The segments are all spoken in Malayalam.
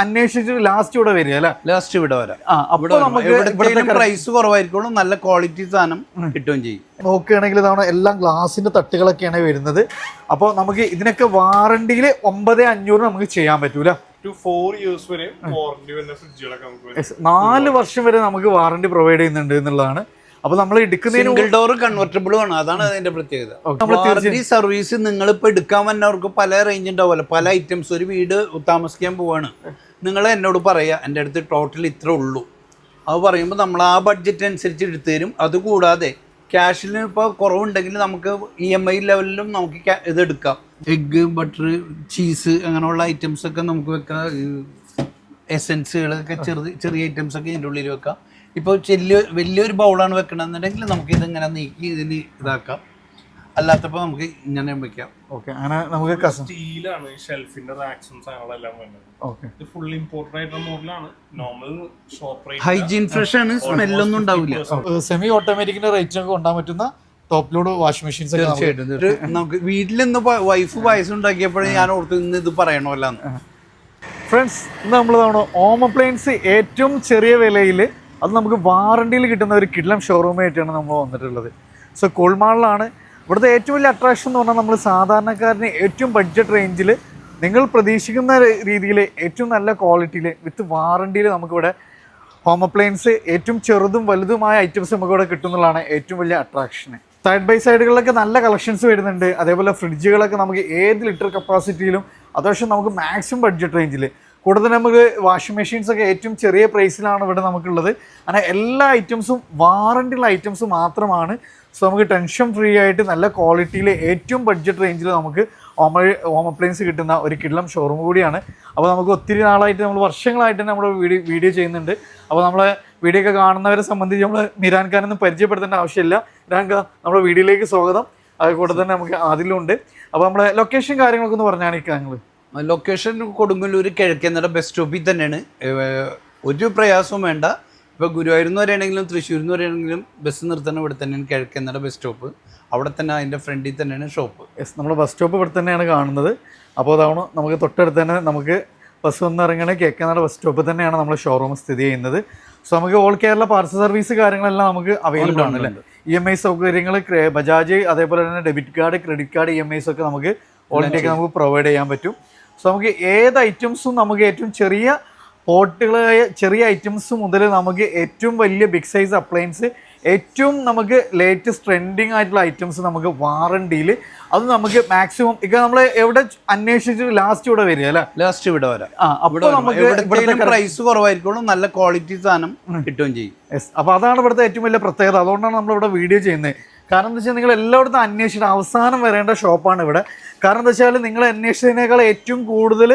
അന്വേഷിച്ചിട്ട് ലാസ്റ്റ് ഇവിടെ വരിക അല്ലെ? ലാസ്റ്റ് ഇവിടെ വരാം. ആ അപ്പോൾ നമുക്ക് പ്രൈസ് കുറവായിരിക്കുള്ളൂ. നല്ല ക്വാളിറ്റി സാധനം കിട്ടുകയും ചെയ്യും. നോക്കുകയാണെങ്കിൽ ഇതാണ് എല്ലാം ഗ്ലാസിന്റെ തട്ടുകളൊക്കെയാണ് വരുന്നത്. അപ്പോൾ നമുക്ക് ഇതിനൊക്കെ വാറണ്ടിയിൽ ഒമ്പത് അഞ്ഞൂറ് നമുക്ക് ചെയ്യാൻ പറ്റൂല. നാല് വർഷം വരെ നമുക്ക് വാറണ്ടി പ്രൊവൈഡ് ചെയ്യുന്നുണ്ട് എന്നുള്ളതാണ്. അപ്പൊ നമ്മൾ എടുക്കുന്നതിന് സിംഗിൾ ഡോർ കൺവെർട്ടബിൾ ആണ്. അതാണ് അതിന്റെ പ്രത്യേകത. സർവീസ് നിങ്ങൾ ഇപ്പൊ എടുക്കാൻ വന്നവർക്ക് പല റേഞ്ച് ഉണ്ടാവുമല്ലോ. പല ഐറ്റംസ് ഒരു വീട് താമസിക്കാൻ പോവാണ്. നിങ്ങൾ എന്നോട് പറയുക എന്റെ അടുത്ത് ടോട്ടൽ ഇത്ര ഉള്ളൂ. അത് പറയുമ്പോൾ നമ്മൾ ആ ബഡ്ജറ്റ് അനുസരിച്ച് എടുത്തു തരും. അതുകൂടാതെ ക്യാഷിന് ഇപ്പോൾ കുറവുണ്ടെങ്കിൽ നമുക്ക് ഇ എം ഐ ലെവലിലും നമുക്ക് ഇത് എടുക്കാം. എഗ്ഗ് ബട്ടർ ചീസ് അങ്ങനെയുള്ള ഐറ്റംസ് ഒക്കെ നമുക്ക് വെക്കാം. എസെൻസുകളൊക്കെ ചെറിയ ചെറിയ ഐറ്റംസ് ഒക്കെ ഇതിന്റെ ഉള്ളിൽ വെക്കാം. ഇപ്പോൾ ചെല്ലിയ വലിയൊരു ബൗളാണ് വെക്കണമെന്നുണ്ടെങ്കിൽ നമുക്ക് ഇതിങ്ങനെ നീക്കി ഇതിന് ഇതാക്കാം. അല്ലാത്തപ്പോൾ നമുക്ക് ഇങ്ങനെ വെക്കാം. ഓക്കെ അങ്ങനെ നമുക്ക് സ്റ്റീലാണ് ഷെൽഫിന്റെ റാക്സും സാധനങ്ങളെല്ലാം വേണ്ടത് ഓക്കെ ഇത് ഫുൾ ഇമ്പോർട്ടഡ് ആയിട്ടുള്ള മോഡലാണ് നോർമൽ ഷോപ്പ് ഹൈജീൻ ഫ്രഷ് ആണ് സ്മെല്ലൊന്നും ഉണ്ടാവില്ല. സെമി ഓട്ടോമാറ്റിക്കിന്റെ റേറ്റിനൊക്കെ കൊണ്ടാൻ പറ്റുന്ന ടോപ്പ് ലോഡ് വാഷിംഗ് മെഷീൻസ് ഒക്കെ നമുക്ക് തീർച്ചയായിട്ടും നമുക്ക് വീട്ടിൽ നിന്ന് വൈഫ് പായസം ഉണ്ടാക്കിയപ്പോഴേ ഞാൻ ഓർത്ത് ഇന്ന് ഇത് പറയണമല്ലാന്ന് ഫ്രണ്ട്സ് ഇന്ന് നമ്മൾ തവണ ഹോം അപ്ലയൻസ് ഏറ്റവും ചെറിയ വിലയിൽ അത് നമുക്ക് വാറണ്ടിയിൽ കിട്ടുന്ന ഒരു കിഡ്ലം ഷോറൂമായിട്ടാണ് നമ്മൾ വന്നിട്ടുള്ളത്. സോ കോൾമാളിലാണ് ഇവിടുത്തെ ഏറ്റവും വലിയ അട്രാക്ഷൻ എന്ന് പറഞ്ഞാൽ നമ്മൾ സാധാരണക്കാരന് ഏറ്റവും ബഡ്ജറ്റ് റേഞ്ചിൽ നിങ്ങൾ പ്രതീക്ഷിക്കുന്ന രീതിയിൽ ഏറ്റവും നല്ല ക്വാളിറ്റിയിൽ വിത്ത് വാറണ്ടിയിൽ നമുക്കിവിടെ ഹോം അപ്ലയൻസ് ഏറ്റവും ചെറുതും വലുതുമായ ഐറ്റംസ് നമുക്ക് ഇവിടെ കിട്ടുന്നതാണ് ഏറ്റവും വലിയ അട്രാക്ഷൻ സൈഡ് ബൈ സൈഡുകളിലൊക്കെ നല്ല കളക്ഷൻസ് വരുന്നുണ്ട്. അതേപോലെ ഫ്രിഡ്ജുകളൊക്കെ നമുക്ക് ഏത് ലിറ്റർ കപ്പാസിറ്റിയിലും അത്യാവശ്യം നമുക്ക് മാക്സിമം ബഡ്ജറ്റ് റേഞ്ചിൽ കൂടുതൽ നമുക്ക് വാഷിംഗ് മെഷീൻസ് ഒക്കെ ഏറ്റവും ചെറിയ പ്രൈസിലാണ് ഇവിടെ നമുക്കുള്ളത്. അങ്ങനെ എല്ലാ ഐറ്റംസും വാറണ്ടിയുള്ള ഐറ്റംസ് മാത്രമാണ് സോ നമുക്ക് ടെൻഷൻ ഫ്രീ ആയിട്ട് നല്ല ക്വാളിറ്റിയിൽ ഏറ്റവും ബഡ്ജറ്റ് റേഞ്ചിൽ നമുക്ക് ഹോമ ഹോം അപ്ലയൻസ് കിട്ടുന്ന ഒരു കിഡ്ലം ഷോറൂം കൂടിയാണ്. അപ്പോൾ നമുക്ക് ഒത്തിരി നാളായിട്ട് നമ്മൾ വർഷങ്ങളായിട്ട് നമ്മുടെ വീഡിയോ വീഡിയോ ചെയ്യുന്നുണ്ട്. അപ്പോൾ നമ്മളെ വീഡിയോ ഒക്കെ കാണുന്നവരെ സംബന്ധിച്ച് നമ്മൾ മിരാൻ ഖാനൊന്നും പരിചയപ്പെടുത്തേണ്ട ആവശ്യമില്ല. മിരാൻ നമ്മുടെ വീഡിയോയിലേക്ക് സ്വാഗതം. അതുകൂടെ തന്നെ നമുക്ക് അതിലുണ്ട് അപ്പോൾ നമ്മളെ ലൊക്കേഷൻ കാര്യങ്ങളൊക്കെ ഒന്ന് പറഞ്ഞാണ് ഞങ്ങൾ ലൊക്കേഷൻ കൊടുങ്ങല്ലൂർ കിഴക്കേന്നട ബസ് സ്റ്റോപ്പിൽ തന്നെയാണ് ഒരു പ്രയാസവും വേണ്ട. ഇപ്പോൾ ഗുരുവായൂർ എന്ന് പറയുകയാണെങ്കിലും തൃശ്ശൂർ എന്ന് പറയുകയാണെങ്കിലും ബസ് നിർത്തണം. ഇവിടെ തന്നെയാണ് കിഴക്കേന്നട ബസ് സ്റ്റോപ്പ് അവിടെ തന്നെ അതിന്റെ ഫ്രണ്ടിൽ തന്നെയാണ് ഷോപ്പ് യെസ് നമ്മൾ ബസ് സ്റ്റോപ്പ് ഇവിടെ തന്നെയാണ് കാണുന്നത്. അപ്പോൾ അതാണ് നമുക്ക് തൊട്ടടുത്ത് തന്നെ നമുക്ക് ബസ് വന്ന് ഇറങ്ങണ കേക്കനാട് ബസ് സ്റ്റോപ്പ് തന്നെയാണ് നമ്മൾ ഷോറൂം സ്ഥിതി ചെയ്യുന്നത്. സോ നമുക്ക് ഓൾ കേരള പാർസൽ സർവീസ് കാര്യങ്ങളെല്ലാം നമുക്ക് അവൈലബിൾ ആണ് അല്ലേ? ഇ എം ഐ സൗകര്യങ്ങൾ ബജാജ് അതേപോലെ തന്നെ debit card credit card E M Is ഒക്കെ നമുക്ക് ഓൾ ഇന്ത്യയ്ക്ക് നമുക്ക് പ്രൊവൈഡ് ചെയ്യാൻ പറ്റും. സോ നമുക്ക് ഏത് ഐറ്റംസും നമുക്ക് ഏറ്റവും ചെറിയ പോട്ടുകളായ ചെറിയ ഐറ്റംസ് മുതൽ നമുക്ക് ഏറ്റവും വലിയ ബിഗ് സൈസ് അപ്ലയൻസ് ഏറ്റവും നമുക്ക് ലേറ്റസ്റ്റ് ട്രെൻഡിങ് ആയിട്ടുള്ള ഐറ്റംസ് നമുക്ക് വാറണ്ടിയിൽ അത് നമുക്ക് മാക്സിമം ഇപ്പം നമ്മൾ എവിടെ അന്വേഷിച്ചിട്ട് ലാസ്റ്റ് ഇവിടെ വരിക അല്ലേ? ലാസ്റ്റ് ഇവിടെ വരാം. ആ അപ്പോൾ നമുക്ക് പ്രൈസ് കുറവായിരിക്കുള്ളൂ. നല്ല ക്വാളിറ്റി സാധനം കിട്ടുകയും ചെയ്യും. യെസ് അപ്പോൾ അതാണ് ഇവിടുത്തെ ഏറ്റവും വലിയ പ്രത്യേകത. അതുകൊണ്ടാണ് നമ്മൾ ഇവിടെ വീഡിയോ ചെയ്യുന്നത്. കാരണം എന്താ വെച്ചാൽ നിങ്ങൾ എല്ലായിടത്തും അന്വേഷിച്ചിട്ട് അവസാനം വരേണ്ട ഷോപ്പാണ് ഇവിടെ. കാരണം എന്താ വെച്ചാൽ നിങ്ങൾ അന്വേഷിച്ചതിനേക്കാൾ ഏറ്റവും കൂടുതൽ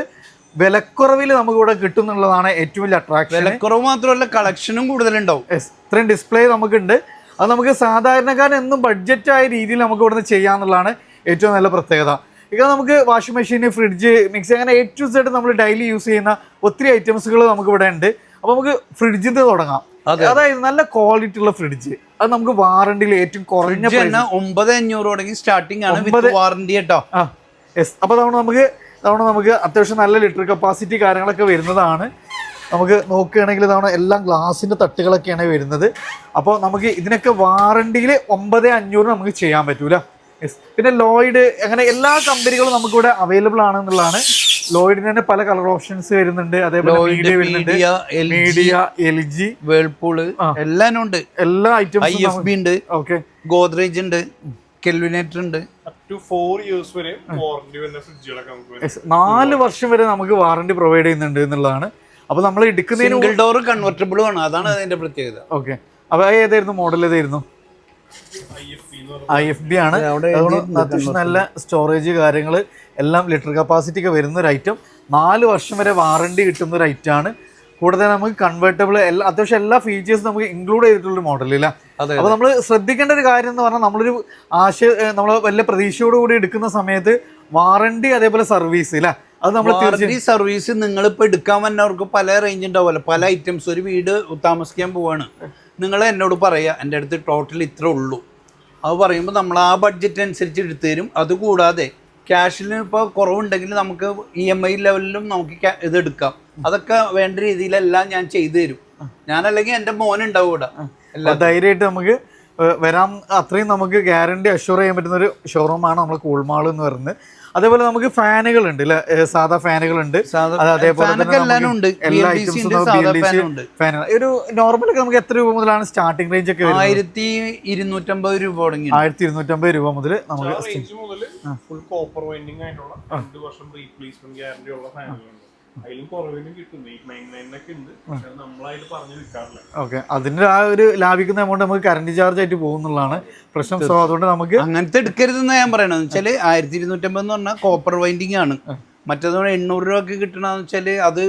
വിലക്കുറവിൽ നമുക്ക് ഇവിടെ കിട്ടുന്നുള്ളതാണ് ഏറ്റവും വലിയ അട്രാക്ഷൻ വിലക്കുറവ് മാത്രമല്ല കളക്ഷനും കൂടുതലുണ്ടാവും. എസ് ഇത്രയും ഡിസ്പ്ലേ നമുക്കുണ്ട്. അത് നമുക്ക് സാധാരണക്കാരൻ എന്നും ബഡ്ജറ്റായ രീതിയിൽ നമുക്ക് ഇവിടുന്ന് ചെയ്യാന്നുള്ളതാണ് ഏറ്റവും നല്ല പ്രത്യേകത. ഇപ്പം നമുക്ക് വാഷിംഗ് മെഷീൻ ഫ്രിഡ്ജ് മിക്സി അങ്ങനെ എ ടു സെഡ് നമ്മൾ ഡെയിലി യൂസ് ചെയ്യുന്ന ഒത്തിരി ഐറ്റംസുകൾ നമുക്ക് ഇവിടെ ഉണ്ട്. അപ്പോൾ നമുക്ക് ഫ്രിഡ്ജിൽ നിന്ന് തുടങ്ങാം അതായത് നല്ല ക്വാളിറ്റി ഉള്ള ഫ്രിഡ്ജ് അത് നമുക്ക് വാറണ്ടിയിൽ ഏറ്റവും കുറഞ്ഞ ഒമ്പത് അഞ്ഞൂറ് തുടങ്ങി സ്റ്റാർട്ടിംഗ് ആണ് വാറണ്ടി കേട്ടോ. അപ്പൊ നമുക്ക് തവണ നമുക്ക് അത്യാവശ്യം നല്ല ലിറ്റർ കപ്പാസിറ്റി കാര്യങ്ങളൊക്കെ വരുന്നതാണ്. നമുക്ക് നോക്കുകയാണെങ്കിൽ ഇതാണ് എല്ലാം ഗ്ലാസിന്റെ തട്ടുകളൊക്കെയാണ് വരുന്നത്. അപ്പോൾ നമുക്ക് ഇതിനൊക്കെ വാറണ്ടിയിൽ ഒമ്പത് അഞ്ഞൂറ് നമുക്ക് ചെയ്യാൻ പറ്റൂല. യെസ് പിന്നെ ലോയിഡ് അങ്ങനെ എല്ലാ കമ്പനികളും നമുക്കിവിടെ അവൈലബിൾ ആണെന്നുള്ളതാണ്. ലോയിഡിന് തന്നെ പല കളർ ഓപ്ഷൻസ് വരുന്നുണ്ട്. അതേപോലെ മീഡിയ എൽ ജി വേൾപൂൾ എല്ലാം ഉണ്ട് എല്ലാ ഐറ്റംസ് ഉണ്ട്. ഓക്കെ ഗോദ്രേജ് ഉണ്ട്. കെൽവിനേറ്റർ ഉണ്ട് നാല് വർഷം വരെ നമുക്ക് വാറണ്ടി പ്രൊവൈഡ് ചെയ്യുന്നുണ്ട് എന്നുള്ളതാണ്. അപ്പോൾ നമ്മൾ എടുക്കുന്നതിന് സിംഗിൾ ഡോർ കൺവെർട്ടബിൾ ആണ് അതാണ് അതിന്റെ പ്രത്യേകത. ഓക്കെ അപ്പോൾ ഏതായിരുന്നു? മോഡൽ ഏതായിരുന്നു? ഐ എഫ് ബി ആണ്. അത്യാവശ്യം നല്ല സ്റ്റോറേജ് കാര്യങ്ങൾ എല്ലാം ലിറ്റർ കപ്പാസിറ്റി ഒക്കെ വരുന്ന ഒരു ഐറ്റം നാല് വർഷം വരെ വാറണ്ടി കിട്ടുന്ന ഒരു ഐറ്റം ആണ്. കൂടാതെ നമുക്ക് കൺവേർട്ടബിൾ എല്ലാ അത്യാവശ്യം എല്ലാ ഫീച്ചേഴ്സും നമുക്ക് ഇൻക്ലൂഡ് ചെയ്തിട്ടുള്ള മോഡൽ അപ്പോൾ നമ്മൾ ശ്രദ്ധിക്കേണ്ട ഒരു കാര്യം എന്ന് പറഞ്ഞാൽ നമ്മളൊരു ആശയ നമ്മൾ വലിയ പ്രതീക്ഷയോടുകൂടി എടുക്കുന്ന സമയത്ത് വാറണ്ടി അതേപോലെ സർവീസ് അല്ലെ അത് നമ്മൾ ഈ സർവീസ് നിങ്ങൾ ഇപ്പൊ എടുക്കാൻ വന്നവർക്ക് പല റേഞ്ച് ഉണ്ടാവുമല്ലോ. പല ഐറ്റംസ് ഒരു വീട് താമസിക്കാൻ പോവാണ്. നിങ്ങൾ എന്നോട് പറയാ എന്റെ അടുത്ത് ടോട്ടൽ ഇത്ര ഉള്ളൂ. അത് പറയുമ്പോൾ നമ്മൾ ആ ബഡ്ജറ്റ് അനുസരിച്ച് എടുത്തു തരും. അതുകൂടാതെ ക്യാഷിന് ഇപ്പോൾ കുറവുണ്ടെങ്കിൽ നമുക്ക് ഇ എം ഐ ലെവലിലും നമുക്ക് ഇതെടുക്കാം ഇത് എടുക്കാം. അതൊക്കെ വേണ്ട രീതിയിലെല്ലാം ഞാൻ ചെയ്തു തരും. ഞാനല്ലെങ്കിൽ എന്റെ മോൻ ഉണ്ടാവും ഇവിടെ. അപ്പൊ ധൈര്യമായിട്ട് നമുക്ക് വരാൻ അത്രയും നമുക്ക് ഗ്യാരണ്ടി അഷ്യൂർ ചെയ്യാൻ പറ്റുന്ന ഒരു ഷോറൂമാണ് നമ്മൾ കൂൾമാൾ എന്ന് പറയുന്നത്. അതേപോലെ നമുക്ക് ഫാനുകൾ ഉണ്ട് അല്ലെ സാധാ ഫാനുകൾ ഉണ്ട്. എല്ലാ ഐറ്റംസും ഫാനുകൾ. ഒരു നോർമലൊക്കെ നമുക്ക് എത്ര രൂപ മുതലാണ് സ്റ്റാർട്ടിംഗ് റേഞ്ച് ഒക്കെ വരുന്നത്? ആയിരത്തി ഇരുന്നൂറ്റമ്പത് രൂപ തുടങ്ങി ആയിരത്തി ഇരുന്നൂറ്റമ്പത് രൂപ മുതൽ നമുക്ക് ഫുൾ കോപ്പർ വൈൻഡിങ് ആയിട്ടുള്ള രണ്ട് വർഷം റീപ്ലേസ്മെന്റ് ഗ്യാരണ്ടി ഉള്ള ഫാനുകളുണ്ട്. അതിലും കുറവിലും കിട്ടും. ഈ നയൻ നയനൊക്കെ ഉണ്ട്. പക്ഷെ നമ്മളായിട്ട് പറഞ്ഞു വിൽക്കാറില്ല ഓക്കെ. അതിന്റെ ആ ഒരു ലാഭിക്കുന്ന എമൗണ്ട് നമുക്ക് കറണ്ട് ചാർജ് ആയിട്ട് പോകുന്നുള്ളതാണ് പ്രശ്നം. സോ അതുകൊണ്ട് നമുക്ക് അങ്ങനത്തെ എടുക്കരുതെന്ന് ഞാൻ പറയണത്. വെച്ചാൽ ആയിരത്തി ഇരുന്നൂറ്റമ്പത് എന്ന് പറഞ്ഞാൽ കോപ്പർ വൈൻഡിങ് ആണ്. മറ്റേത് എണ്ണൂറ് രൂപ ഒക്കെ കിട്ടണമെന്ന് വെച്ചാൽ അത്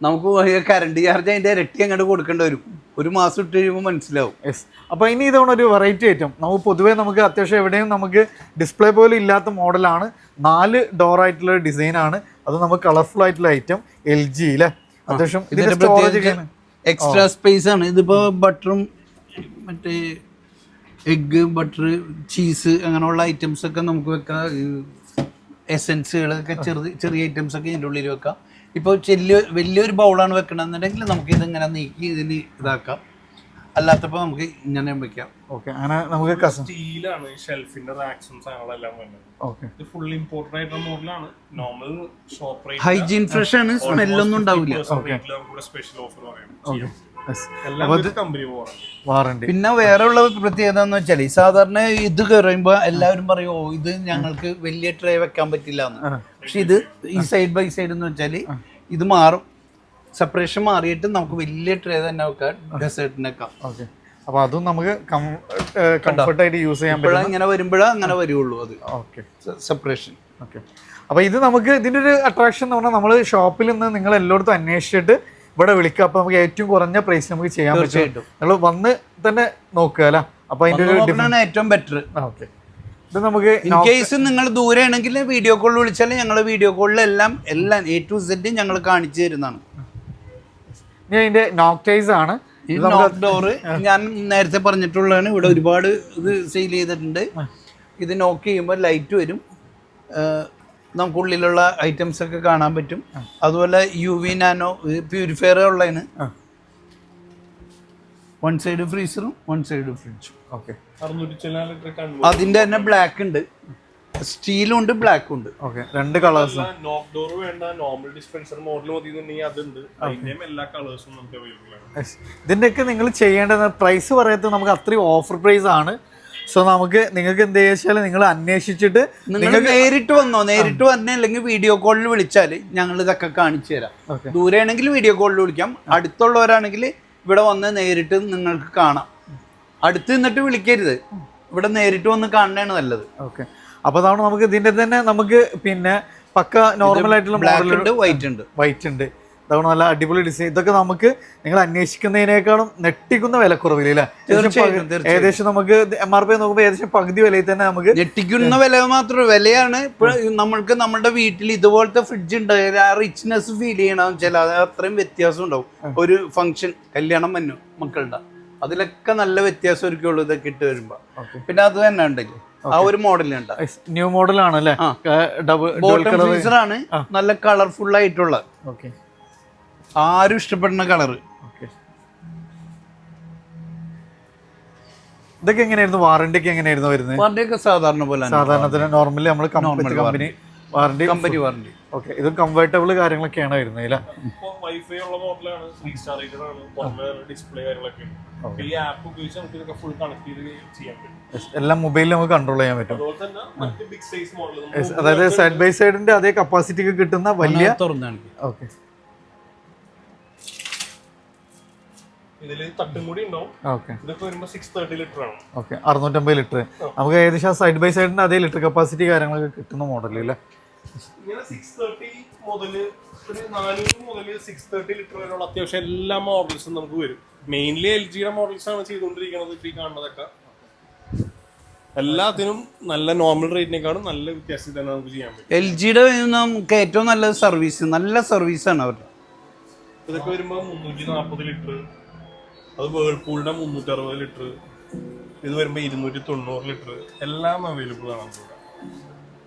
നമുക്ക് കറണ്ട് ചാർജ് അതിന്റെ ഇരട്ടി അങ്ങോട്ട് കൊടുക്കേണ്ടി വരും. ഒരു മാസം ഇട്ട് കഴിയുമ്പോൾ മനസ്സിലാവും. യെസ് അപ്പോൾ ഇനി ഇതവണ ഒരു വെറൈറ്റി ഐറ്റം നമുക്ക് പൊതുവേ നമുക്ക് അത്യാവശ്യം എവിടെയും നമുക്ക് ഡിസ്പ്ലേ പോലും ഇല്ലാത്ത മോഡലാണ് നാല് ഡോർ ആയിട്ടുള്ള ഡിസൈൻ ആണ്. അത് നമുക്ക് കളർഫുൾ ആയിട്ടുള്ള ഐറ്റം എൽ ജി അല്ലേ അത്യാവശ്യം ഇതിന്റെ സ്റ്റോറേജ് എക്സ്ട്രാ സ്പേസ് ആണ്. ഇതിപ്പോ ബട്ടറും മറ്റേ എഗ്ഗ് ബട്ടർ ചീസ് അങ്ങനെയുള്ള ഐറ്റംസ് ഒക്കെ നമുക്ക് വെക്കാം. എസെൻസുകളൊക്കെ ചെറുത് ചെറിയ ഐറ്റംസ് ഒക്കെ ഇതിന്റെ ഉള്ളിൽ വെക്കാം. ഇപ്പോൾ ചെല്ലിയ വലിയൊരു ബൗളാണ് വെക്കണമെന്നുണ്ടെങ്കിൽ നമുക്ക് ഇതിങ്ങനെ നീക്കി ഇതിന് ഇതാക്കാം. അല്ലാത്തപ്പോൾ നമുക്ക് ഇങ്ങനെ വെക്കാം. ഓക്കെ അങ്ങനെ നമുക്ക് കസം സ്റ്റീലാണ് ഈ ഷെൽഫിന്റെ റാക്സും സാധനങ്ങളെല്ലാം വരുന്നത്. ഓക്കെ ഇത് ഫുൾ ഇമ്പോർട്ടഡ് ആയിട്ടുള്ള മോഡലാണ് normal shop rate hygiene fresh ആണ് സ്മെല്ലൊന്നും ഉണ്ടാവില്ല. സ്പെഷ്യൽ ഓഫർ വാറണ്ടി പിന്നെ വേറെ ഉള്ള പ്രത്യേകത എന്ന് വെച്ചാൽ സാധാരണ ഇത് കയറുമ്പോൾ എല്ലാവരും പറയും ഓ ഇത് ഞങ്ങൾക്ക് വലിയ ട്രേ വെക്കാൻ പറ്റില്ല എന്ന്. പക്ഷെ ഇത് ഈ സൈഡ് ബൈ സൈഡ് എന്ന് വെച്ചാൽ ഇത് മാറും. സെപ്പറേഷൻ മാറിയിട്ട് നമുക്ക് വലിയ ട്രേ തന്നെ വെക്കാം അപ്പൊ ഓക്കെ അപ്പോൾ അതും നമുക്ക് കംഫർട്ടായിട്ട് യൂസ് ചെയ്യാൻ പറ്റും ഇങ്ങനെ വരുമ്പോഴേ അങ്ങനെ വരുള്ളൂ അത്. ഓക്കെ സെപ്പറേഷൻ ഓക്കെ അപ്പൊ ഇത് നമുക്ക് ഇതിന്റെ ഒരു അട്രാക്ഷൻ എന്ന് പറഞ്ഞാൽ നമ്മൾ ഷോപ്പിൽ നിന്ന് നിങ്ങൾ എല്ലായിടത്തും അന്വേഷിച്ചിട്ട് ഇവിടെ വിളിക്കുക അപ്പൊ നമുക്ക് ഏറ്റവും കുറഞ്ഞ പ്രൈസ് നമുക്ക് ചെയ്യാൻ പറ്റും. നിങ്ങൾ വന്ന് തന്നെ നോക്കുക അല്ല? അപ്പൊ അതിന്റെ ഒരു ഏറ്റവും ബെറ്റർ ഓക്കെ ഇത് നമുക്ക് ഇൻ കേസ് നിങ്ങൾ ദൂരെ ആണെങ്കിൽ വീഡിയോ കോൾ വിളിച്ചാൽ ഞങ്ങൾ വീഡിയോ കോളിലെല്ലാം എല്ലാം എ ടു സെഡ് ഞങ്ങൾ കാണിച്ചു തരുന്നതാണ്. ഇനി അതിന്റെ നോക്ടൈസ് ആണ്. ഈ നോക്ക് ഡോറ് ഞാൻ നേരത്തെ പറഞ്ഞിട്ടുള്ളതാണ്. ഇവിടെ ഒരുപാട് ഇത് സെയിൽ ചെയ്തിട്ടുണ്ട്. ഇത് നോക്ക് ചെയ്യുമ്പോൾ ലൈറ്റ് വരും. നമുക്കുള്ളിലുള്ള ഐറ്റംസ് ഒക്കെ കാണാൻ പറ്റും. അതുപോലെ യു വി നാനോ പ്യൂരിഫയർ ഉള്ളതിന് വൺ സൈഡ് ഫ്രീസറും വൺ സൈഡ് ഫ്രിഡ്ജും ഓക്കെ അതിന്റെ തന്നെ ബ്ലാക്ക് ഉണ്ട്. സ്റ്റീലും ഉണ്ട് ബ്ലാക്കും ഉണ്ട് ഓക്കെ രണ്ട് കളേഴ്സ് നോക്ക് ഡോർ വേണ്ട നോർമൽ ഡിസ്പെൻസർ മോഡൽ മതി എന്നുണ്ടെങ്കിൽ അതുണ്ട്. അതിന്റെയും എല്ലാ കളേഴ്സും നമുക്ക് അവൈലബിൾ ആണ്. ഇതിന്റെയൊക്കെ നിങ്ങൾ ചെയ്യേണ്ടത് പ്രൈസ് പറയത്ത് നമുക്ക് അത്രയും ഓഫർ പ്രൈസ് ആണ്. സോ നമുക്ക് നിങ്ങൾക്ക് എന്ത് വെച്ചാൽ നിങ്ങൾ അന്വേഷിച്ചിട്ട് നിങ്ങൾ നേരിട്ട് വന്നോ? നേരിട്ട് വന്നേ അല്ലെങ്കിൽ വീഡിയോ കോളിൽ വിളിച്ചാൽ ഞങ്ങൾ ഇതൊക്കെ കാണിച്ചു തരാം. ദൂരെ ആണെങ്കിൽ വീഡിയോ കോളിൽ വിളിക്കാം. അടുത്തുള്ളവരാണെങ്കിൽ ഇവിടെ വന്ന് നേരിട്ട് നിങ്ങൾക്ക് കാണാം. അടുത്ത് നിന്നിട്ട് വിളിക്കരുത്. ഇവിടെ നേരിട്ട് വന്ന് കാണണതാണ് നല്ലത്. ഓക്കെ അപ്പോൾ അതാണ് നമുക്ക് ഇതിന്റെ തന്നെ നമുക്ക് പിന്നെ പക്ക നോർമൽ ആയിട്ടുള്ള ഉണ്ട് വൈറ്റ് ഉണ്ട്. വൈറ്റ് ഉണ്ട്. ഇതാണ് നല്ല അടിപൊളി ഡിസൈൻ ഇതൊക്കെ നമുക്ക് നിങ്ങൾ അന്വേഷിക്കുന്നതിനേക്കാളും നെട്ടിക്കുന്ന വിലക്കുറവില്ല അല്ലേ? ഏകദേശം നമുക്ക് എം ആർ പി നോക്കുമ്പോൾ ഏകദേശം പകുതി വിലയിൽ തന്നെ നമുക്ക് ഞെട്ടിക്കുന്ന വില മാത്രം വിലയാണ്. ഇപ്പോൾ നമ്മൾക്ക് നമ്മുടെ വീട്ടിൽ ഇതുപോലത്തെ ഫ്രിഡ്ജ് ഉണ്ട്. ആ റിച്ച്നെസ് ഫീൽ ചെയ്യണം വെച്ചാൽ അത് അത്രയും വ്യത്യാസം ഉണ്ടാവും. ഒരു ഫംഗ്ഷൻ കല്യാണം വന്നു മക്കളുടെ അതിലൊക്കെ നല്ല വ്യത്യാസം ഒരുക്കുള്ളൂ ഇതൊക്കെ ഇട്ട് വരുമ്പോൾ പിന്നെ അത് തന്നെ ഉണ്ടെങ്കിൽ. ആ ഒരു മോഡലുണ്ട് ന്യൂ മോഡലാണ് അല്ലേ? ബോട്ടം ഫീച്ചർ ആണ് നല്ല കളർഫുൾ ആയിട്ടുള്ള. ആരും ഇഷ്ടപ്പെടുന്ന ഓക്കെ ഇതൊക്കെ എങ്ങനെയായിരുന്നു? വാറണ്ടി ഒക്കെ എങ്ങനെയായിരുന്നു വരുന്നത്? വാറണ്ടിയൊക്കെ സാധാരണ പോലെ സാധാരണ സാധാരണത്തിന് നോർമലി നമ്മൾ company warranty company warranty okay ഇത് കംഫർട്ടബിൾ കാര്യങ്ങളൊക്കെയാണ് വരുന്നത് അല്ലേ? വൈഫൈ ഉള്ള മോഡലാണ് ത്രീ സ്റ്റാർ റേറ്റഡ് ആണ് ഡിസ്പ്ലേ കാര്യങ്ങളൊക്കെ ഈ ആപ്പ് ഉപയോഗിച്ച് നമുക്ക് ഇതൊക്കെ ഫുൾ കണക്ട് ചെയ്ത് ചെയ്യാൻ പറ്റും. എല്ലാം മൊബൈലിൽ നമുക്ക് കൺട്രോൾ ചെയ്യാൻ പറ്റും. അതുപോലെ തന്നെ മറ്റ് ബിഗ് സൈസ് മോഡൽ Yes, അതായത് സൈഡ് ബൈ സൈഡിന്റെ അതേ കപ്പാസിറ്റി കിട്ടുന്ന വലിയ തുറന്നാണ്. ഓക്കെ. അറുന്നൂറ്റമ്പത് ലിറ്റർ നമുക്ക് ഏകദേശം സൈഡ് ബൈ സൈഡിന്റെ അതേ ലിറ്റർ കപ്പാസിറ്റി കാര്യങ്ങളൊക്കെ കിട്ടുന്ന മോഡൽ അല്ലേ? ഇങ്ങനെ സിക്സ് തേർട്ടി മുതൽ ഒരു നാനൂറ് മുതൽ സിക്സ് തേർട്ടി ലിറ്റർ വരെയുള്ള അത്യാവശ്യം എല്ലാ മോഡൽസും നമുക്ക് വരും. മെയിൻലി എൽ ജിയുടെ മോഡൽസ് ആണ് ചെയ്തുകൊണ്ടിരിക്കുന്നത് ഇപ്പൊ ഈ കാണുന്നതൊക്കെ. എല്ലാത്തിനും നല്ല നോർമൽ റേറ്റിനേക്കാളും നല്ല വ്യത്യാസം തന്നെ നമുക്ക് ചെയ്യാൻ പറ്റും. എൽ ജിയുടെ നമുക്ക് ഏറ്റവും നല്ല സർവീസ് നല്ല സർവീസ് ആണ് അവരുടെ. ഇതൊക്കെ വരുമ്പോൾ മുന്നൂറ്റി നാൽപ്പത് ലിറ്റർ അത് വേൾപൂളിന്റെ മുന്നൂറ്റി അറുപത് ലിറ്റർ ഇത് വരുമ്പോൾ ഇരുന്നൂറ്റി തൊണ്ണൂറ് ലിറ്റർ എല്ലാം അവൈലബിൾ ആണ് നമുക്കിവിടെ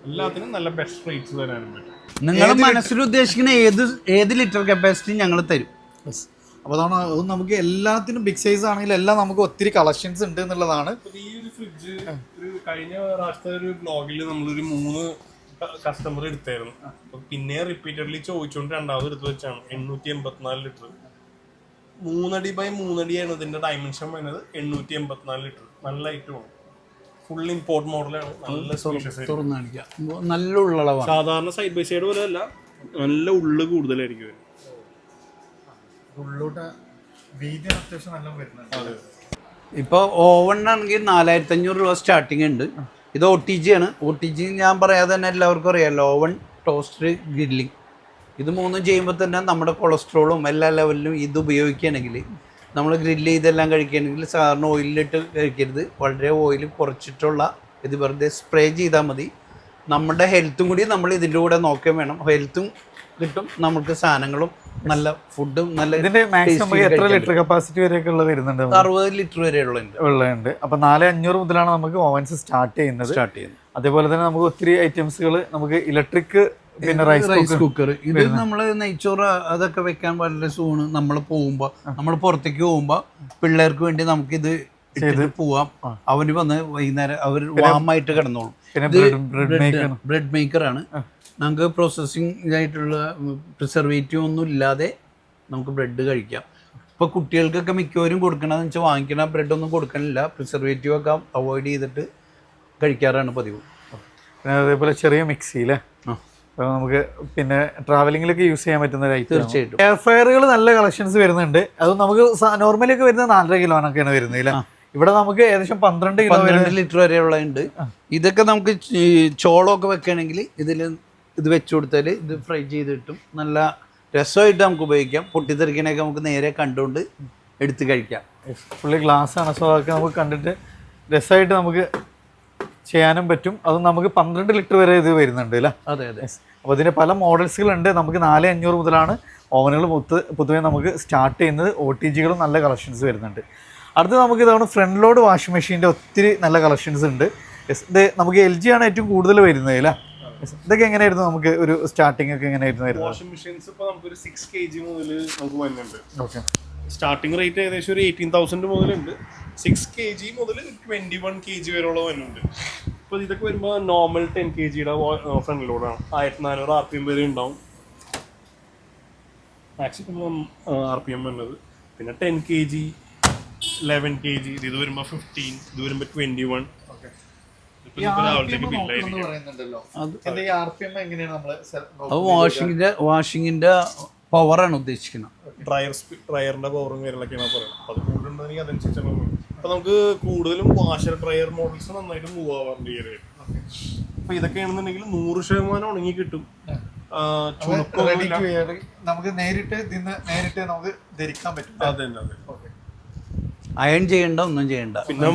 എല്ലാത്തിനും നല്ല ബെസ്റ്റ് റേറ്റ്സ് തരാനും പറ്റും നിങ്ങൾ മനസ്സിൽ ഉദ്ദേശിക്കുന്ന ഏത് ഏത് ലിറ്റർ കപ്പാസിറ്റി ഞങ്ങൾ തരും? അപ്പോൾ അതാണ് അത് നമുക്ക് എല്ലാത്തിനും ബിഗ് സൈസ് ആണെങ്കിൽ എല്ലാം നമുക്ക് ഒത്തിരി കളക്ഷൻസ് ഉണ്ട് എന്നുള്ളതാണ്. ഈ ഒരു ഫ്രിഡ്ജ് ഒരു കഴിഞ്ഞ പ്രാവശ്യത്തെ ഒരു ബ്ലോഗിൽ നമ്മളൊരു മൂന്ന് കസ്റ്റമർ എടുത്തായിരുന്നു. അപ്പൊ പിന്നെ റിപ്പീറ്റഡ്ലി ചോദിച്ചുകൊണ്ട് രണ്ടാമത് എടുത്ത് വെച്ചാണ്. എണ്ണൂറ്റി എൺപത്തിനാല് ലിറ്റർ മൂന്നടി ബൈ മൂന്നടിയാണ് ഇതിന്റെ ഡയമെൻഷൻ വരുന്നത്. എണ്ണൂറ്റി എൺപത്തിനാല് ലിറ്റർ നല്ല ഐറ്റമാണ് ഫുൾ ഇമ്പോർട്ട് മോഡലാണ് നല്ല തുറന്നു കാണിക്കാം നല്ല ഉള്ളളവാണ്. സാധാരണ സൈഡ് ബൈ സൈഡ് പോലെ അല്ല നല്ല ഉള്ളു കൂടുതലായിരിക്കും. ഉള്ളോട്ട് വീതി അത്യാവശ്യം നല്ല വരുന്നുണ്ട്. ഇപ്പോൾ ഓവണിനാണെങ്കിൽ നാലായിരത്തി അഞ്ഞൂറ് രൂപ സ്റ്റാർട്ടിംഗ് ഉണ്ട്. ഇത് ഒ ടി ജി ആണ്. ഒ ടി ജി ഞാൻ പറയാതെ തന്നെ എല്ലാവർക്കും അറിയാമല്ലോ ഓവൺ ടോസ്റ്റർ ഗ്രില്ലിംഗ് ഇത് മൂന്നും ചെയ്യുമ്പോൾ തന്നെ നമ്മുടെ കൊളസ്ട്രോളും എല്ലാ ലെവലിലും ഇത് ഉപയോഗിക്കുകയാണെങ്കിൽ നമ്മൾ ഗ്രില്ല് ചെയ്തെല്ലാം കഴിക്കുകയാണെങ്കിൽ സാധാരണ ഓയിലിട്ട് കഴിക്കരുത്. വളരെ ഓയിൽ കുറച്ചിട്ടുള്ള ഇത് വെറുതെ സ്പ്രേ ചെയ്താൽ മതി. നമ്മുടെ ഹെൽത്തും കൂടി നമ്മൾ ഇതിന്റെ കൂടെ നോക്കുകയും വേണം. ഹെൽത്തും കിട്ടും. നമുക്ക് സാധനങ്ങളും നല്ല ഫുഡും നല്ല ഇതിന്റെ മാക്സിമം എത്ര ലിറ്റർ കപ്പാസിറ്റി വരെയൊക്കെ ഉള്ളത് വരുന്നുണ്ട്. അറുപത് ലിറ്റർ വരെ ഉള്ളുണ്ട് അപ്പൊ നാല് അഞ്ഞൂറ് മുതലാണ് നമുക്ക് ഓവൻസ് സ്റ്റാർട്ട് ചെയ്യുന്നത്. സ്റ്റാർട്ട് ചെയ്യുന്നത്. അതേപോലെ തന്നെ നമുക്ക് ഒത്തിരി ഐറ്റംസുകൾ നമുക്ക് ഇലക്ട്രിക് പിന്നെ റൈസ് കുക്കർ ഇത് നമ്മൾ നെയ്ച്ചോറ് അതൊക്കെ വെക്കാൻ വളരെ സൂണ് നമ്മൾ പോകുമ്പോൾ നമ്മൾ പുറത്തേക്ക് പോകുമ്പോൾ പിള്ളേർക്ക് വേണ്ടി നമുക്കിത് ഇത് പോവാം. അവന് വന്ന് വൈകുന്നേരം അവർ വാമായിട്ട് കിടന്നോളും. ബ്രെഡ് മേക്കർ ആണ്. നമുക്ക് പ്രോസസ്സിംഗ് ആയിട്ടുള്ള പ്രിസർവേറ്റീവ് ഒന്നും ഇല്ലാതെ നമുക്ക് ബ്രെഡ് കഴിക്കാം. ഇപ്പോൾ കുട്ടികൾക്കൊക്കെ മിക്കവരും കൊടുക്കണമെന്ന് വെച്ചാൽ വാങ്ങിക്കണ ബ്രെഡ് ഒന്നും കൊടുക്കണില്ല. പ്രിസർവേറ്റീവ് ഒക്കെ അവോയ്ഡ് ചെയ്തിട്ട് കഴിക്കാറാണ് പതിവ്. അതേപോലെ ചെറിയ മിക്സി അല്ലേ ആ. അപ്പൊ നമുക്ക് പിന്നെ ട്രാവലിംഗിലൊക്കെ യൂസ് ചെയ്യാൻ പറ്റുന്ന ഒരു ഐറ്റം തീർച്ചയായിട്ടും. എയർ ഫയറുകൾ നല്ല കളക്ഷൻസ് വരുന്നുണ്ട്. അത് നമുക്ക് നോർമലി ഒക്കെ വരുന്നത് നാലര കിലോനൊക്കെയാണ് വരുന്നത് ഇല്ല? ഇവിടെ നമുക്ക് ഏകദേശം പന്ത്രണ്ട് കിലോ പന്ത്രണ്ട് ലിറ്റർ വരെയുള്ള ഉണ്ട് ഇതൊക്കെ നമുക്ക് ചോളമൊക്കെ വെക്കുകയാണെങ്കിൽ ഇതിൽ ഇത് വെച്ചു കൊടുത്താൽ ഇത് ഫ്രൈ ചെയ്ത് കിട്ടും. നല്ല രസമായിട്ട് നമുക്ക് ഉപയോഗിക്കാം. പൊട്ടിത്തെറിക്കണൊക്കെ നമുക്ക് നേരെ കണ്ടുകൊണ്ട് എടുത്ത് കഴിക്കാം. ഫുള്ളി ഗ്ലാസ് ആണ്. സോ അതൊക്കെ നമുക്ക് കണ്ടിട്ട് രസമായിട്ട് നമുക്ക് ചെയ്യാനും പറ്റും. അത് നമുക്ക് പന്ത്രണ്ട് ലിറ്റർ വരെ ഇത് വരുന്നുണ്ട് അല്ലേ? അതെ അതെ. അപ്പോൾ ഇതിന്റെ പല മോഡൽസുകളുണ്ട്. നമുക്ക് നാല് അഞ്ഞൂറ് മുതലാണ് ഓവനുകൾ മൊത്ത് പൊതുവേ നമുക്ക് സ്റ്റാർട്ട് ചെയ്യുന്നത് ഒ ടി ജികളും നല്ല കളക്ഷൻസ് വരുന്നുണ്ട്. അടുത്ത് നമുക്ക് ഇതാണ് ഫ്രണ്ട് ലോഡ് വാഷിംഗ് മെഷീന്റെ ഒത്തിരി നല്ല കളക്ഷൻസ് ഉണ്ട്. എസ് ഇത് നമുക്ക് എൽ ജി ആണ് ഏറ്റവും കൂടുതൽ വരുന്നത് അല്ലേ? ഇതൊക്കെ എങ്ങനെയായിരുന്നു നമുക്ക് ഒരു സ്റ്റാർട്ടിംഗ് ഒക്കെ എങ്ങനെയായിരുന്നു വാഷിംഗ് മെഷീൻസ് ഇപ്പൊ നമുക്കൊരു സിക്സ് കെ ജി മുതൽ നമുക്ക് വരുന്നുണ്ട് ഓക്കെ സ്റ്റാർട്ടിംഗ് റേറ്റ് ഏകദേശം ഒരു എയ്റ്റീൻ തൗസൻഡ് മുതലുണ്ട്. സിക്സ് കെ ജി മുതൽ ട്വന്റി വൺ കെ ജി വരെയുള്ള വരുന്നുണ്ട് ഇപ്പോൾ ഇതൊക്കെ വരുമ്പോൾ നോർമൽ ടെൻ കെ ജിയുടെ ഫ്രണ്ട് ലോഡാണ് ആയിരത്തി നാനൂറ് ആർ പി എം വരെ ഉണ്ടാവും. മാക്സിമം ആർ പി എം വരുന്നത് പിന്നെ ten K G eleven K G ഇത് വരുമ്പോൾ ഫിഫ്റ്റീൻ ഇത് വരുമ്പോൾ ട്വന്റി വൺ അത് വാഷിംഗിന്റെ ആർ പവറാണ് ഉദ്ദേശിക്കുന്നത്. ഡ്രയർ ഡ്രയറിന്റെ പവറും കാര്യങ്ങളൊക്കെയാണ് പറയുന്നത്. അപ്പൊ അത് കൂടുതലുണ്ടെങ്കിൽ അതനുസരിച്ചാണ് അപ്പൊ നമുക്ക് കൂടുതലും വാഷർ ഡ്രയർ മോഡൽസ് നന്നായിട്ട് മൂവ് ആവാറുണ്ട് ഈ ഏരിയയിൽ അപ്പൊ ഇതൊക്കെയാണെന്നുണ്ടെങ്കിൽ നൂറ് ശതമാനം ഉണങ്ങി കിട്ടും. നമുക്ക് നേരിട്ട് നിന്ന് നേരിട്ട് നമുക്ക് ധരിക്കാൻ പറ്റും. അതെ അതെ അതെ അയൺ ചെയ്യണ്ട ഒന്നും ചെയ്യണ്ട. പിന്നെ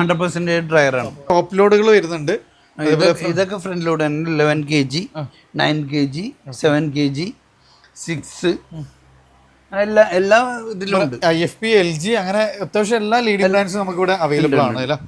ഹൺഡ്രഡ് പെർസെന്റേജ് ഡ്രയറാണ് ടോപ്പ് ലോഡുകൾ വരുന്നുണ്ട്. ഇതൊക്കെ ഫ്രണ്ട് ലോഡ് ആണ് eleven K G nine K G seven K G six. എല്ലാ എല്ലാ ഇതിലും ഉണ്ട്. I F P L G അങ്ങനെ അത്യാവശ്യം എല്ലാ ലീഡിംഗ് ബ്രാൻഡ്സും നമുക്ക് ഇവിടെ അവൈലബിൾ ആണ് അല്ലേ?